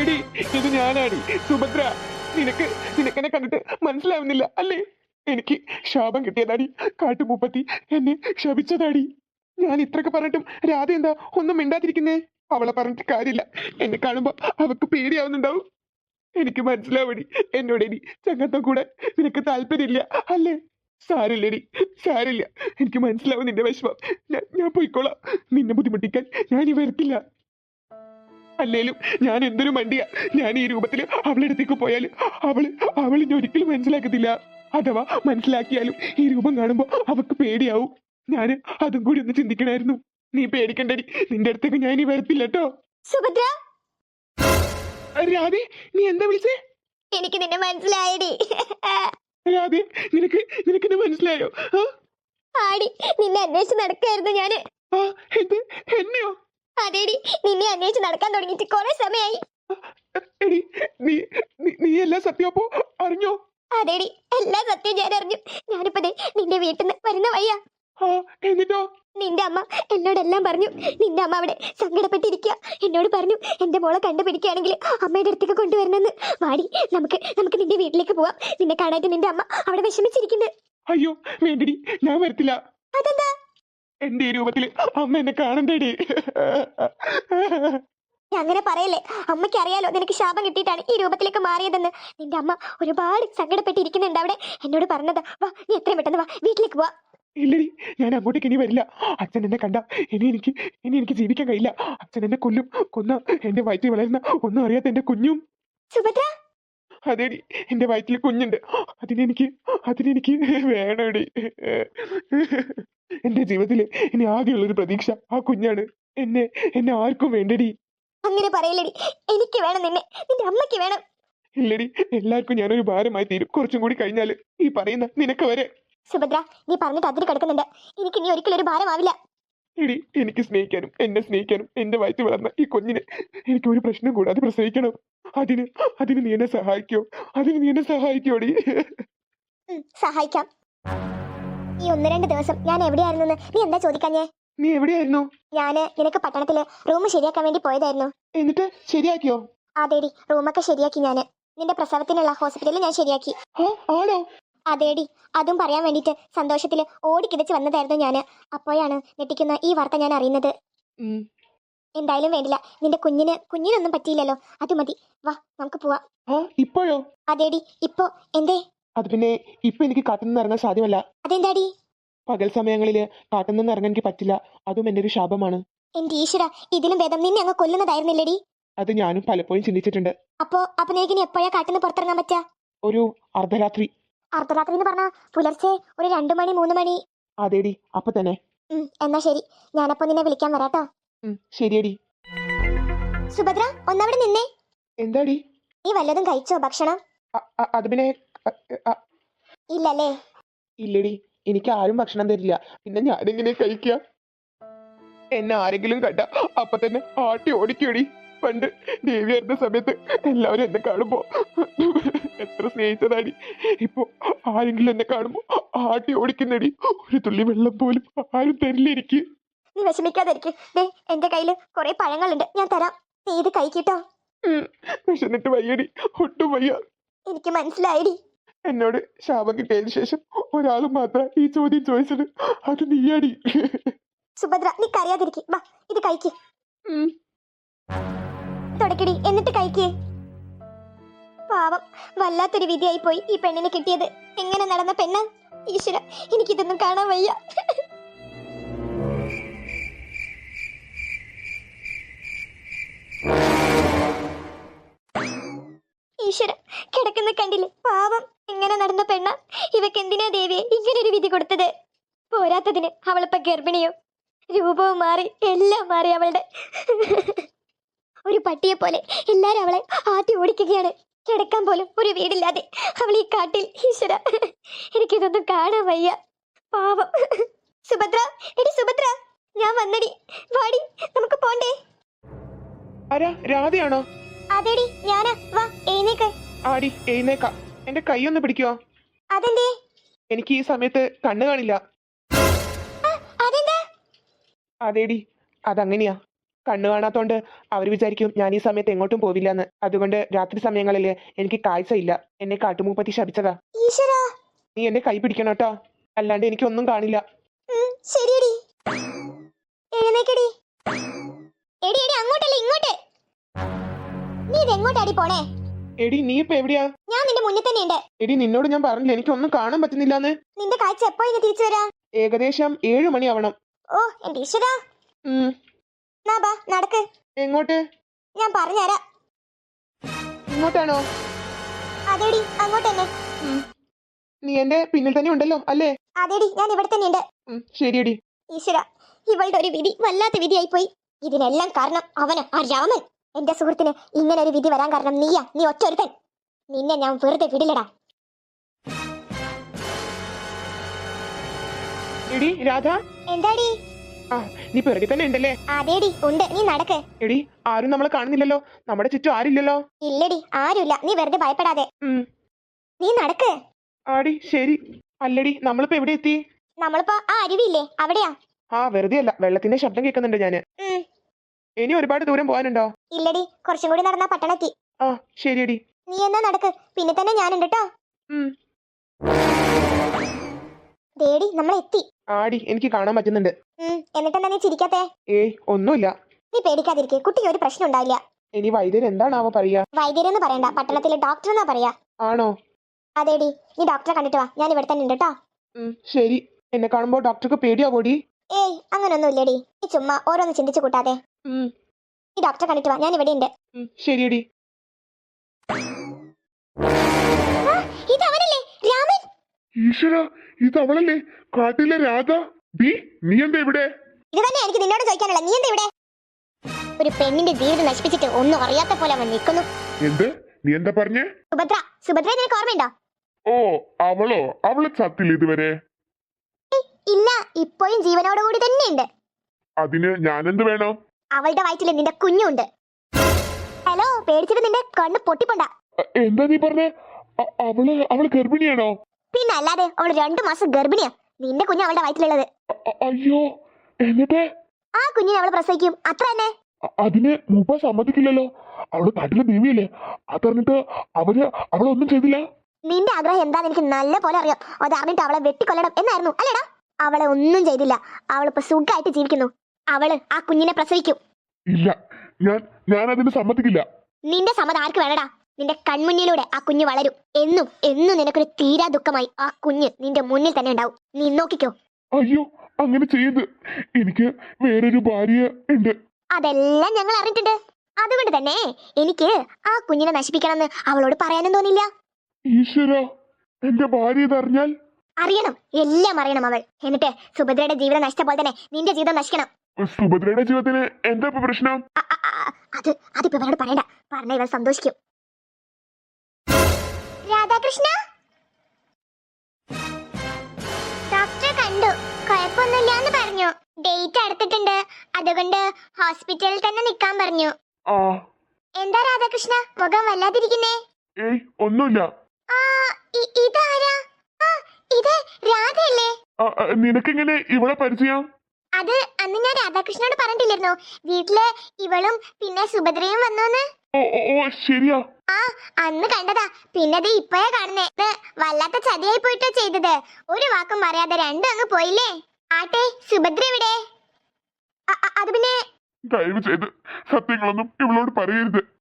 എടി ഇത് ഞാനാടി. സുഭദ്ര നിനക്ക് നിനക്കെന്നെ കണ്ടിട്ട് മനസ്സിലാവുന്നില്ല. അല്ലേ? എനിക്ക് ശാപം കിട്ടിയതാടി. കാട്ടുമൂപ്പത്തി എന്നെ ശപിച്ചതാടി. ഞാൻ ഇത്രയൊക്കെ പറഞ്ഞിട്ടും രാധ എന്താ ഒന്നും മിണ്ടാതിരിക്കുന്നേ? അവളെ പറഞ്ഞിട്ട് കാര്യമില്ല. എന്നെ കാണുമ്പോ അവക്ക് പേടിയാവുന്നുണ്ടാവും. എനിക്ക് മനസ്സിലാവടി. എന്നോട് ഇനി ചങ്ങത്തം കൂടെ നിനക്ക് താല്പര്യമില്ല. അല്ലേ? സാരില്ലടി സാരില്ല എനിക്ക് മനസ്സിലാവും നിന്റെ വിഷമം. ഞാൻ ഞാൻ പോയിക്കോളാം. നിന്നെ ബുദ്ധിമുട്ടിക്കാൻ ഞാൻ ഈ വരത്തില്ല. അല്ലേലും ഞാൻ എന്തൊരു മണ്ടിയാ? ഞാൻ ഈ രൂപത്തിൽ അവളുടെ അടുത്തേക്ക് പോയാൽ അവൾ ഇനി ഒരിക്കലും മനസ്സിലാക്കത്തില്ല. അഥവാ മനസ്സിലാക്കിയാലും ഈ രൂപം കാണുമ്പോൾ അവക്ക് പേടിയാവും. ഞാൻ അതും കൂടി ഒന്ന് ചിന്തിക്കണായിരുന്നു. നീ പേടിക്കണ്ടടി. നിന്റെ അടുത്തേക്ക് ഞാൻ ഇനി വരത്തില്ല കേട്ടോ സുഭദ്ര! രാധേ നീ എന്താ വിളിച്ചേ? എനിക്ക് നിന്നെ മനസ്സിലായടി. രാധേ നിനക്ക് നിനക്ക് എന്നെ മനസ്സിലായോ? ആടി നിന്നെ അന്വേഷിച്ച് നടക്കായിരുന്നു ഞാൻ. എന്നെയോ? അതേടി നിന്നെ അന്വേഷിച്ച് നടക്കാൻ തുടങ്ങിയിട്ട് കുറെ സമയമായി നീ നീ- എല്ലാം സത്യം അപ്പോ അറിഞ്ഞോ? അതേടി എല്ലാ സത്യം ഞാൻ അറിഞ്ഞു. ഞാനിപ്പോ നിന്റെ വീട്ടിൽ നിന്ന് വരുന്ന വയ്യ എന്നിട്ടോ? നിന്റെ അമ്മ എന്നോടെല്ലാം പറഞ്ഞു. നിന്റെ അമ്മ അവിടെ സങ്കടപ്പെട്ടിരിക്കുക എന്നോട് പറഞ്ഞു എന്റെ മോളെ കണ്ടുപിടിക്കുകയാണെങ്കിൽ അമ്മയുടെ അടുത്തേക്ക് കൊണ്ടുവരണമെന്ന്. വാടി നമുക്ക് നമുക്ക് നിന്റെ വീട്ടിലേക്ക് പോവാം. നിന്നെ കാണാതെ നിന്റെ അമ്മ അവിടെ വിഷമിച്ചിരിക്കുന്നു. അയ്യോ വേണ്ടടി ഞാൻ വരത്തില്ല. അതെന്താ? എന്റെ ഈ രൂപത്തിൽ അമ്മ എന്നെ കാണണ്ടേടി. ഞാൻ അങ്ങനെ പറയല്ലേ? അമ്മയ്ക്ക് അറിയാലോ നിനക്ക് ശാപം കിട്ടിയിട്ടാണ് ഈ രൂപത്തിലേക്ക് മാറിയതെന്ന്. നിന്റെ അമ്മ ഒരുപാട് സങ്കടപ്പെട്ടിരിക്കുന്നുണ്ട് അവിടെ. എന്നോട് പറഞ്ഞത് വാ നീ എത്രയും പെട്ടെന്ന് വാ വീട്ടിലേക്ക് പോവാ. ഇല്ലടി ഞാൻ അങ്ങോട്ടേക്ക് ഇനി വരില്ല. അച്ഛൻ എന്നെ കണ്ട ഇനി എനിക്ക് ഇനി എനിക്ക് ജീവിക്കാൻ കഴിയില്ല. അച്ഛൻ എന്നെ കൊല്ലും കൊന്ന എന്റെ വയറ്റിൽ വളരുന്ന ഒന്നും അറിയാത്ത എന്റെ കുഞ്ഞും. സുഭദ്ര! അതേടി എന്റെ വയറ്റിൽ കുഞ്ഞുണ്ട്. അതിനെനിക്ക് അതിനെനിക്ക് വേണടി. എന്റെ ജീവിതത്തിലെ ഇനി ആകെയുള്ളൊരു പ്രതീക്ഷ. ആ കുഞ്ഞാണ്. എന്നെ എന്നെ ആർക്കും വേണ്ടടി. അങ്ങനെ പറയില്ലടി. എനിക്ക് വേണം നിന്നെ. നിന്റെ അമ്മയ്ക്ക് വേണം. ഇല്ലടി. എല്ലാവർക്കും ഞാനൊരു ഭാരമായി തീരും. കുറച്ചും കൂടി കഴിഞ്ഞാൽ ഈ പറയുന്ന നിനക്ക് വരെ. സുഭദ്ര നീ പറഞ്ഞിട്ട് അതിര് കിടക്കുന്നുണ്ട്. എനിക്ക് നീ ഒരിക്കലും ഒരു ഭാരമാവില്ല. എടി എനിക്ക് സ്നേഹിക്കാനും എന്നെ സ്നേഹിക്കാനും എന്റെ വയറ്റിൽ വളർന്ന ഈ കുഞ്ഞിനെ എനിക്ക് ഒരു പ്രശ്നം കൂടാതെ പ്രസവിക്കണം. അതിന് അതിന് നീ എന്നെ സഹായിക്കോ. അതിന് നീ എന്നെ സഹായിക്കോടി. സഹായിക്കാം. ഈ ഒന്ന് രണ്ട് ദിവസം ഞാൻ എവിടെയായിരുന്നു നീ എന്താ ചോദിക്കാഞ്ഞേ? നീ എവിടെയായിരുന്നു? ഞാൻ നിനക്ക് പട്ടണത്തിൽ റൂം ശരിയാക്കാൻ വേണ്ടി പോയതായിരുന്നു. എന്നിട്ട് ശരിയാക്കിയോ? അതേടി റൂമൊക്കെ ശരിയാക്കി ഞാൻ. നിന്റെ പ്രസവത്തിനുള്ള ഹോസ്പിറ്റലിൽ ഞാൻ ശരിയാക്കി. ആണോ? അതേടി അതും പറയാൻ വേണ്ടിട്ട് സന്തോഷത്തിൽ ഓടിക്കിതച്ച് വന്നതായിരുന്നു ഞാൻ. അപ്പോഴാണ് ഞെട്ടിക്കുന്ന ഈ വാർത്ത ഞാൻ അറിയുന്നത്. എന്തായാലും വേണ്ടില്ല. നിന്റെ കുഞ്ഞിന് കുഞ്ഞിനൊന്നും പറ്റിയില്ലല്ലോ. അത് മതി. വാ നമുക്ക് പോവാ. ഇപ്പോഴോ? അതേടി ഇപ്പോ എന്തേ? അത് പിന്നെ ഇപ്പൊ എനിക്ക് കാട്ടുനിന്ന് ഇറങ്ങാൻ സാധ്യമല്ല. അതെന്താടി? പകൽ സമയങ്ങളിൽ കാട്ടുനിന്ന് ഇറങ്ങാൻ എനിക്ക് പറ്റില്ല. അതും എന്റെ ഒരു ശാപമാണ്. എന്റെ ഈശ്വര ഇതിലും ഭേദം നിന്നെ അങ്ങ് കൊല്ലുന്നതായിരുന്നില്ലേടി. അത് ഞാനും പലപ്പോഴും ചിന്തിച്ചിട്ടുണ്ട്. അപ്പോ അപ്പൊ നിനക്ക് ഇനി എപ്പോഴാ കാട്ടിന്ന് പുറത്തിറങ്ങാൻ പറ്റാ? ഒരു അർദ്ധരാത്രി. അർദ്ധരാത്രി എന്ന് പറഞ്ഞാ പുലർച്ചെ ഒരു രണ്ടു മണി മൂന്ന് മണി. അതേടി അപ്പൊ തന്നെ. ഉം, എന്നാ ശരി. ഞാനപ്പോ നിന്നെ വിളിക്കാൻ വരാട്ടോ. ഉം, ശരിയടി. സുഭദ്ര ഒന്നവിടെ നിന്നേ. എന്താടി? നീ വല്ലതും കഴിച്ചോ ഭക്ഷണം? അ- അ- അത് പിന്നെ ഇല്ലല്ലേ? ഇല്ലടി. എനിക്ക് ആരും ഭക്ഷണം തരില്ല. പിന്നെ ഞാനെങ്ങനെ കഴിക്കുക എന്നെ ആരെങ്കിലും കണ്ട അപ്പൊ തന്നെ ആട്ടി ഓടിക്കടി. പണ്ട് ദേവി ആയിരുന്ന സമയത്ത് എല്ലാവരും എന്നെ കാണുമ്പോ എത്ര സ്നേഹിച്ചതാടി. ഇപ്പൊ ആരെങ്കിലും എന്നെ കാണുമ്പോ ആട്ടി ഓടിക്കുന്നടി. ഒരു തുള്ളി വെള്ളം പോലും ആരും തരില്ല എനിക്ക്. നീ വിഷമിക്കാതിരിക്കും. എന്റെ കയ്യിൽ കൊറേ പഴങ്ങളുണ്ട്. ഞാൻ തരാം. നീ ഇത് കഴിക്കട്ടോ വിശന്നിട്ട് വയ്യടി. ഒട്ടും വയ്യ. എനിക്ക് മനസ്സിലായിടി. എന്നോട് ശാപം കിട്ടിയതിന് ശേഷം ഒരാൾ മാത്രം ഈ ചോദ്യം ചോദിച്ചത് അത് നീയാടി. സുഭദ്ര നീ കരയാതിരിക്കും. വാ ഇത് കഴിക്ക്. തുടക്കടി എന്നിട്ട് കഴിക്ക്. പാവം വല്ലാത്തൊരു വിധിയായി പോയി ഈ പെണ്ണിന് കിട്ടിയത്. എങ്ങനെ നടന്ന പെണ്ണ്? ഈശ്വര എനിക്കിതൊന്നും കാണാൻ വയ്യ. ഈശ്വര കിടക്കുന്ന കണ്ടില്ലേ പാവം എങ്ങനെ നടന്ന പെണ്ണ ഇവക്ക് എന്തിനാ ദേവിയെ ഇങ്ങനൊരു വിധി കൊടുത്തത്? പോരാത്തതിന് അവളിപ്പോ ഗർഭിണിയോ. രൂപവും മാറി എല്ലാം മാറി അവളുടെ. ഒരു പട്ടിയെ പോലെ എല്ലാരും അവളെ ആട്ടി ഓടിക്കുകയാണ്. കിടക്കാൻ പോലും ഒരു വീടില്ലാതെ അവൾ ഈ കാട്ടിൽ. ഈശ്വര എനിക്കിതൊന്നും കാണാൻ വയ്യ. പാവം. സുഭദ്ര എടി സുഭദ്ര ഞാൻ വന്നടി. വാടി നമുക്ക് പോണ്ടേ? ആരാ? രാധയാണോ? അതെടി ഞാനാ. വാ എഴുന്നേക്ക്. ആടി എഴുന്നേക്ക. എന്റെ കൈ ഒന്ന് പിടിക്കോ അതെന്തേ? എനിക്ക് ഈ സമയത്ത് കണ്ണു കാണില്ല. അതേടി അതങ്ങനെയാ. കണ്ണു കാണാത്തോണ്ട് അവർ വിചാരിക്കും ഞാൻ ഈ സമയത്ത് എങ്ങോട്ടും പോവില്ലെന്ന്. അതുകൊണ്ട് രാത്രി സമയങ്ങളിൽ എനിക്ക് കാഴ്ച ഇല്ല എന്നെ കാട്ടുമൂപ്പത്തി ശപിച്ചതാ. നീ എന്നെ കൈ പിടിക്കണം കേട്ടോ അല്ലാണ്ട് എനിക്കൊന്നും കാണില്ല. ശരിയടി. എഴുന്നേക്കടി. എടി എടി അങ്ങോട്ടല്ല ഇങ്ങോട്ട്. നീ പോണേ? എടി നീ ഇപ്പൊ എവിടെയാ? ഞാൻ നിന്റെ മുന്നിൽ തന്നെ ഉണ്ട് എടി നിന്നോട് ഞാൻ പറഞ്ഞില്ല എനിക്കൊന്നും കാണാൻ പറ്റുന്നില്ലാന്ന്. നിന്റെ കാഴ്ച എപ്പോ ഇനി തിരിച്ചു വരാ? ഏകദേശം ഏഴു മണിയാവണം. ഓ എന്റെ ഈശ്വര. ഉം. നാ ബാ നടക്ക്. എങ്ങോട്ട്? ഞാൻ പറഞ്ഞുതരാം. ഇങ്ങോട്ടാണോ? അതേടി അങ്ങോട്ട് തന്നെ. നീ എന്റെ പിന്നിൽ തന്നെ ഉണ്ടല്ലോ അല്ലേ? അതേടി ഞാൻ ഇവിടെ തന്നെ ഉണ്ട് ഉം, ശരിയടി. ഈശ്വര ഇവളുടെ ഒരു വിധി വല്ലാത്ത വിധിയായി പോയി ഇതിനെല്ലാം കാരണം അവന് ആ രാമൻ. എന്റെ സുഹൃത്തിന് ഇങ്ങനെ ഒരു വിധി വരാൻ കാരണം നീയാ നീ ഒറ്റ ഒരുത്തൻ നിന്നെ ഞാൻ വെറുതെ വിടില്ലടാ. എടി രാധ. എന്താടി? ആ നീ പിറകെ തന്നെ ഉണ്ടല്ലേ? അതേടി ഉണ്ട്. നീ നടക്ക്. എടി ആരും നമ്മളെ കാണുന്നില്ലല്ലോ. നമ്മുടെ ചുറ്റും ആരില്ലല്ലോ? ഇല്ലടി ആരുമില്ല. നീ വെറുതെ ഭയപ്പെടാതെ. ഉം. നീ നടക്ക്. ആടി ശരി. അല്ലടി നമ്മളിപ്പോ എവിടെ എത്തി നമ്മളിപ്പോ ആ അരുവിയില്ലേ? അവിടെയാ. ആ വെറുതെ അല്ല വെള്ളത്തിന്റെ ശബ്ദം കേൾക്കുന്നുണ്ട് ഞാൻ. ഉം. ഇനി ഒരുപാട് ദൂരം പോകാനുണ്ടോ? ഇല്ലടി കുറച്ചും കൂടി നടന്നാ പട്ടണത്തി ആ ശരിയടി. നീ എന്നാ നടക്ക്? പിന്നെ തന്നെ ഞാനുണ്ട് കേട്ടോ ഉം. ദേടി നമ്മൾ എത്തി. ആടി എനിക്ക് കാണാൻ പറ്റുന്നുണ്ട്. ഉം എന്നിട്ടെന്താ നീ ചിരിക്കാത്തേ? ഏയ് ഒന്നുമില്ല. നീ പേടിക്കാതിരിക്കെ കുട്ടിക്ക് ഒരു പ്രശ്നം ഉണ്ടാവില്ല. ഇനി വൈദ്യർ എന്താണാവോ പറയാ? വൈദ്യരെന്ന് പറയണ്ട പട്ടണത്തിലെ ഡോക്ടർ എന്നാ പറയാ? ആണോ? അതേടി നീ ഡോക്ടറെ കണ്ടിട്ട് വാ ഞാൻ ഇവിടെ തന്നെ ഉണ്ട് കേട്ടോ ഉം ശരി. എന്നെ കാണുമ്പോ ഡോക്ടർക്ക് പേടിയാവോടി? ഏയ് അങ്ങനൊന്നും ഇല്ലടി നീ ചുമ്മാ ഓരോന്ന് ചിന്തിച്ചു കൂട്ടാതെ. നീ ഡോക്ടറെ കണ്ടിട്ട് വാ ഞാൻ ഇവിടെ ഉണ്ട് ശരിയടി. ഇത് അവനല്ലേ? രാമൻ? ഈശ്വര ഇത് അവളല്ലേ? കാട്ടിലെ രാധ ബി നീ എന്താ ഇവിടെ? ഇത് തന്നെ എനിക്ക് നിന്നോട് ചോദിക്കാനുള്ള നീ എന്താ ഇവിടെ? ഒരു പെണ്ണിന്റെ ജീവിതം നശിപ്പിച്ചിട്ട് ഒന്നും അറിയാത്ത പോലെ അവൻ നിൽക്കുന്നു. എന്ത്? നീ എന്താ പറഞ്ഞേ? സുഭദ്ര സുഭദ്ര നിനക്ക് ഓർമ്മയുണ്ടോ? ഓ അവളോ? അവൾ ചത്തില്ല ഇതുവരെ? ഇല്ല ജീവനോട് കൂടി തന്നെയുണ്ട്. അതിന് ഞാനെന്ത് വേണം? അവളുടെ വയറ്റിൽ നിന്റെ കുഞ്ഞുണ്ട്. ഹലോ പേടിച്ചിട്ട് നിന്റെ കണ്ണ് പൊട്ടിപ്പൊണ്ട. എന്താ നീ പറഞ്ഞേ? അവൾ അവൾ ഗർഭിണിയാണോ? പിന്നെ അല്ലാതെ അവൾ രണ്ടു മാസം ഗർഭിണിയാ. നിന്റെ കുഞ്ഞ് അവളുടെ വയറ്റിലുള്ളത്. അയ്യോ എന്നിട്ട്? ആ കുഞ്ഞിനെ അവൾ പ്രസവിക്കും. അത്ര തന്നെ. അതിന് മൂപ്പ സമ്മതിക്കില്ലല്ലോ. അവൾ നാട്ടിലെ ദേവിയല്ലേ. അതറിഞ്ഞിട്ട് അവർ അവളൊന്നും ചെയ്തില്ല. നിന്റെ ആഗ്രഹം എന്താന്ന് എനിക്ക് നല്ല പോലെ അറിയാം. അത് അറിഞ്ഞിട്ട് അവളെ വെട്ടിക്കൊല്ലണം എന്നായിരുന്നു. അല്ലേടാ? അവളെ ഒന്നും ചെയ്തില്ല. അവളിപ്പോ സുഖമായിട്ട് ജീവിക്കുന്നു. അവൾ ആ കുഞ്ഞിനെ പ്രസവിക്കും. ഇല്ല. ഞാൻ ഞാൻ അതിന് സമ്മതിക്കില്ല. നിന്റെ സമ്മതം ആർക്ക് വേണടാ? നിന്റെ കൺമുന്നിലൂടെ ആ കുഞ്ഞ് വളരും. എന്നും എന്നും നിനക്കൊരു തീരാ ദുഃഖമായി ആ കുഞ്ഞ് നിന്റെ മുന്നിൽ തന്നെ ഉണ്ടാവും. നീ നോക്കിക്കോ. അയ്യോ അങ്ങനെ ചെയ്ത്. എനിക്ക് വേറൊരു ഭാര്യ ഉണ്ട്. അതെല്ലാം ഞങ്ങൾ അറിഞ്ഞിട്ടുണ്ട്. അതുകൊണ്ട് തന്നെ എനിക്ക് ആ കുഞ്ഞിനെ നശിപ്പിക്കണമെന്ന് അവളോട് പറയാനും തോന്നില്ല. ഈശ്വര എന്റെ ഭാര്യ ഇതറിഞ്ഞാൽ അറിയണം. എല്ലാം അറിയണം അവൾ. എന്നിട്ട് സുഭദ്രയുടെ ജീവിതം നശിച്ച പോലെ തന്നെ നിന്റെ ജീവിതം നശിക്കണം. സുഭദ്രയുടെ ജീവിതത്തിന് എന്താ പ്രശ്നം? അത് അതിപ്പോ ഇവരോട് പറയണ്ട. പറഞ്ഞ ഇവർ സന്തോഷിക്കും. രാധാകൃഷ്ണ? ഡോക്ടറെ കണ്ടു. കുഴപ്പമൊന്നുമില്ലാന്ന് പറഞ്ഞു. ഡേറ്റ് അടുത്തിട്ടുണ്ട്. അതുകൊണ്ട് ഹോസ്പിറ്റലിൽ തന്നെ നിൽക്കാൻ പറഞ്ഞു. എന്താ രാധാകൃഷ്ണ? മുഖം വല്ലാതിരിക്കുന്നേ? ഏയ് ഒന്നുമില്ല. ഇത്. രാധയല്ലേ നിനക്കിങ്ങനെ ഇവളെ ഇവിടെ പരിചയം? അത് അന്ന് ഞാൻ രാധാകൃഷ്ണനോട് പറഞ്ഞിട്ടില്ലായിരുന്നോ. വീട്ടിൽ ഇവളും പിന്നെ സുഭദ്രയും വന്നു ഓ ഓ, ഓ ശരിയാ. ആ അന്ന് കണ്ടതാ. പിന്നെ ഇത് ഇപ്പോഴാ കാണുന്നേ. ഇത് വല്ലാത്ത ചതിയായി പോയിട്ടോ ചെയ്തത്. ഒരു വാക്കും പറയാതെ രണ്ടും അങ്ങ് പോയില്ലേ? ആട്ടെ സുഭദ്ര എവിടെ? അ- അത് പിന്നെ ദയവ് ചെയ്ത് സത്യങ്ങളൊന്നും ഇവളോട് പറയരുത്.